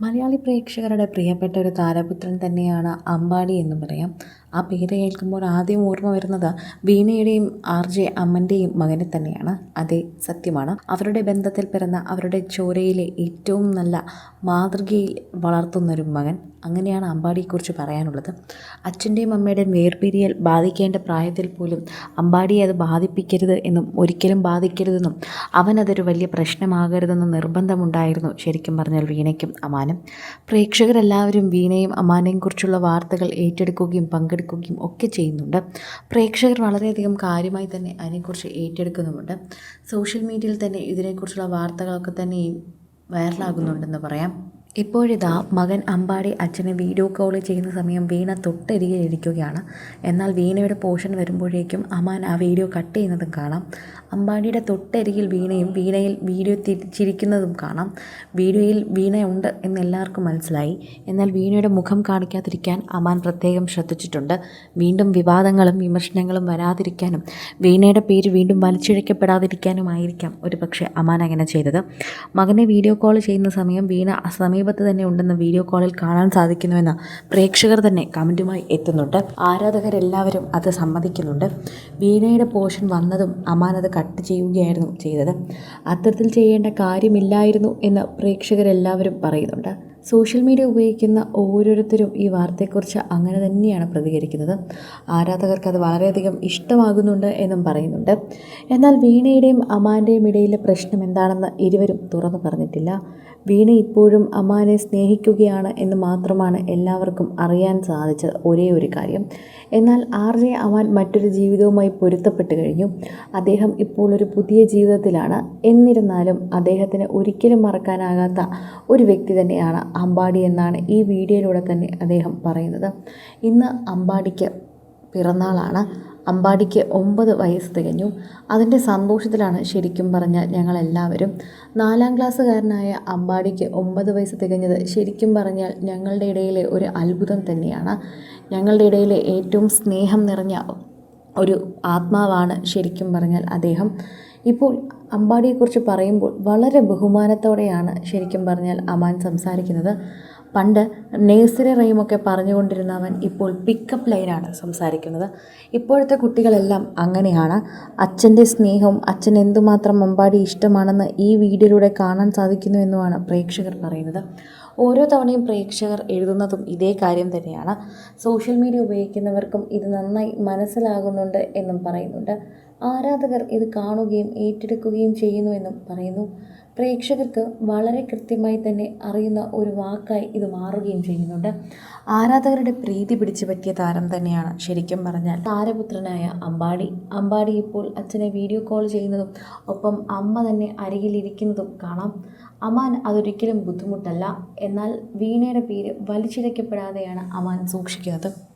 മലയാളി പ്രേക്ഷകരുടെ പ്രിയപ്പെട്ട ഒരു താരപുത്രൻ തന്നെയാണ് അമ്പാടി എന്ന് പറയാം. ആ പേര് കേൾക്കുമ്പോൾ ആദ്യം ഓർമ്മ വരുന്നത് വീണയുടെയും ആർ ജെ അമ്മന്റെയും മകനെ തന്നെയാണ്. അതേ സത്യമാണ്. അവരുടെ ബന്ധത്തിൽ പിറന്ന അവരുടെ ചോരയിലെ ഏറ്റവും നല്ല മാതൃകയിൽ വളർത്തുന്നൊരു മകൻ അങ്ങനെയാണ് അമ്പാടിയെക്കുറിച്ച് പറയാനുള്ളത്. അച്ഛന്റെയും അമ്മയുടെയും വേർപിരിയൽ ബാധിക്കേണ്ട പ്രായത്തിൽ പോലും അമ്പാടിയെ അത് ബാധിപ്പിക്കരുത് എന്നും ഒരിക്കലും ബാധിക്കരുതെന്നും അവനതൊരു വലിയ പ്രശ്നമാകരുതെന്നും നിർബന്ധമുണ്ടായിരുന്നു ശരിക്കും പറഞ്ഞാൽ വീണയ്ക്കും അമാനും പ്രേക്ഷകരെല്ലാവരും വീണയും അമാനെയും കുറിച്ചുള്ള വാർത്തകൾ ഏറ്റെടുക്കുകയും പങ്കെടുക്കുകയും ഒക്കെ ചെയ്യുന്നുണ്ട്. പ്രേക്ഷകർ വളരെയധികം കാര്യമായി തന്നെ അതിനെക്കുറിച്ച് ഏറ്റെടുക്കുന്നുമുണ്ട്. സോഷ്യൽ മീഡിയയിൽ തന്നെ ഇതിനെക്കുറിച്ചുള്ള വാർത്തകളൊക്കെ തന്നെയും വൈറലാകുന്നുണ്ടെന്ന് പറയാം. ഇപ്പോഴിതാ മകൻ അമ്പാടി അച്ഛനെ വീഡിയോ കോൾ ചെയ്യുന്ന സമയം വീണ തൊട്ടരികെ ഇരിക്കുകയാണ്. എന്നാൽ വീണയുടെ പോർഷൻ വരുമ്പോഴേക്കും അമാൻ ആ വീഡിയോ കട്ട് ചെയ്യുന്നതും കാണാം. അമ്പാടിയുടെ തൊട്ടരികിൽ വീണയും വീണയിൽ വീഡിയോ തിരിച്ചിരിക്കുന്നതും കാണാം. വീഡിയോയിൽ വീണയുണ്ട് എന്ന് എല്ലാവർക്കും മനസ്സിലായി. എന്നാൽ വീണയുടെ മുഖം കാണിക്കാതിരിക്കാൻ അമാൻ പ്രത്യേകം ശ്രദ്ധിച്ചിട്ടുണ്ട്. വീണ്ടും വിവാദങ്ങളും വിമർശനങ്ങളും വരാതിരിക്കാനും വീണയുടെ പേര് വീണ്ടും വലിച്ചിഴക്കപ്പെടാതിരിക്കാനുമായിരിക്കാം ഒരു പക്ഷേ അമാൻ അങ്ങനെ ചെയ്തത്. മകനെ വീഡിയോ കോൾ ചെയ്യുന്ന സമയം വീണ സമീപത്ത് തന്നെ ഉണ്ടെന്ന് വീഡിയോ കോളിൽ കാണാൻ സാധിക്കുന്നുവെന്ന് പ്രേക്ഷകർ തന്നെ കമന്റുമായി എത്തുന്നുണ്ട്. ആരാധകരെല്ലാവരും അത് സമ്മതിക്കുന്നുണ്ട്. വീണയുടെ പോർഷൻ വന്നതും അമാൻ അത് കട്ട് ചെയ്യുകയായിരുന്നു ചെയ്തത്. അത്തരത്തിൽ ചെയ്യേണ്ട കാര്യമില്ലായിരുന്നു എന്ന് പ്രേക്ഷകരെല്ലാവരും പറയുന്നുണ്ട്. സോഷ്യൽ മീഡിയ ഉപയോഗിക്കുന്ന ഓരോരുത്തരും ഈ വാർത്തയെക്കുറിച്ച് അങ്ങനെ തന്നെയാണ് പ്രതികരിക്കുന്നത്. ആരാധകർക്ക് അത് വളരെയധികം ഇഷ്ടമാകുന്നുണ്ട് എന്നും പറയുന്നുണ്ട്. എന്നാൽ വീണയുടെയും അമാന്റെയും ഇടയിലെ പ്രശ്നം എന്താണെന്ന് ഇരുവരും തുറന്നു പറഞ്ഞിട്ടില്ല. വീണ ഇപ്പോഴും അമാനെ സ്നേഹിക്കുകയാണ് എന്ന് മാത്രമാണ് എല്ലാവർക്കും അറിയാൻ സാധിച്ചത് ഒരേ ഒരു കാര്യം. എന്നാൽ ആർ ജെ അമാൻ മറ്റൊരു ജീവിതവുമായി പൊരുത്തപ്പെട്ട് കഴിഞ്ഞു. അദ്ദേഹം ഇപ്പോൾ ഒരു പുതിയ ജീവിതത്തിലാണ്. എന്നിരുന്നാലും അദ്ദേഹത്തിന് ഒരിക്കലും മറക്കാനാകാത്ത ഒരു വ്യക്തി തന്നെയാണ് അമ്പാടി എന്നാണ് ഈ വീഡിയോയിലൂടെ തന്നെ അദ്ദേഹം പറയുന്നത്. ഇന്ന് അമ്പാടിക്ക് പിറന്നാളാണ്. അമ്പാടിക്ക് ഒമ്പത് വയസ്സ് തികഞ്ഞു. അതിന്റെ സന്തോഷത്തിലാണ് ശരിക്കും പറഞ്ഞാൽ ഞങ്ങളെല്ലാവരും. നാലാം ക്ലാസ്സുകാരനായ അമ്പാടിക്ക് ഒമ്പത് വയസ്സ് തികഞ്ഞത് ശരിക്കും പറഞ്ഞാൽ ഞങ്ങളുടെ ഇടയിലെ ഒരു അത്ഭുതം തന്നെയാണ്. ഞങ്ങളുടെ ഇടയിലെ ഏറ്റവും സ്നേഹം നിറഞ്ഞ ഒരു ആത്മാവാണ് ശരിക്കും പറഞ്ഞാൽ അദ്ദേഹം. ഇപ്പോൾ അമ്പാടിയെക്കുറിച്ച് പറയുമ്പോൾ വളരെ ബഹുമാനത്തോടെയാണ് ശരിക്കും പറഞ്ഞാൽ അമാൻ സംസാരിക്കുന്നത്. പണ്ട് നേഴ്സറി റൈമൊക്കെ പറഞ്ഞുകൊണ്ടിരുന്നവൻ ഇപ്പോൾ പിക്കപ്പ് ലൈനാണ് സംസാരിക്കുന്നത്. ഇപ്പോഴത്തെ കുട്ടികളെല്ലാം അങ്ങനെയാണ്. അച്ഛന്റെ സ്നേഹവും അച്ഛൻ എന്തുമാത്രം അമ്പാടി ഇഷ്ടമാണെന്ന് ഈ വീഡിയോയിലൂടെ കാണാൻ സാധിക്കുന്നു എന്നുമാണ് പ്രേക്ഷകർ പറയുന്നത്. ഓരോ തവണയും പ്രേക്ഷകർ എഴുതുന്നതും ഇതേ കാര്യം തന്നെയാണ്. സോഷ്യൽ മീഡിയ ഉപയോഗിക്കുന്നവർക്കും ഇത് നന്നായി മനസ്സിലാകുന്നുണ്ട് എന്നും പറയുന്നുണ്ട്. ആരാധകർ ഇത് കാണുകയും ഏറ്റെടുക്കുകയും ചെയ്യുന്നുവെന്നും പറയുന്നു. പ്രേക്ഷകർക്ക് വളരെ കൃത്യമായി തന്നെ അറിയുന്ന ഒരു വാക്കായി ഇത് മാറുകയും ചെയ്യുന്നുണ്ട്. ആരാധകരുടെ പ്രീതി പിടിച്ചു പറ്റിയ താരം തന്നെയാണ് ശരിക്കും പറഞ്ഞാൽ താരപുത്രനായ അമ്പാടി. അമ്പാടി ഇപ്പോൾ അച്ഛനെ വീഡിയോ കോൾ ചെയ്യുന്നതും ഒപ്പം അമ്മ തന്നെ അരികിലിരിക്കുന്നതും കാണാം. അമാൻ അതൊരിക്കലും ബുദ്ധിമുട്ടല്ല. എന്നാൽ വീണയുടെ പേര് വലിച്ചിഴക്കപ്പെടാതെയാണ് അമാൻ സൂക്ഷിക്കുന്നത്.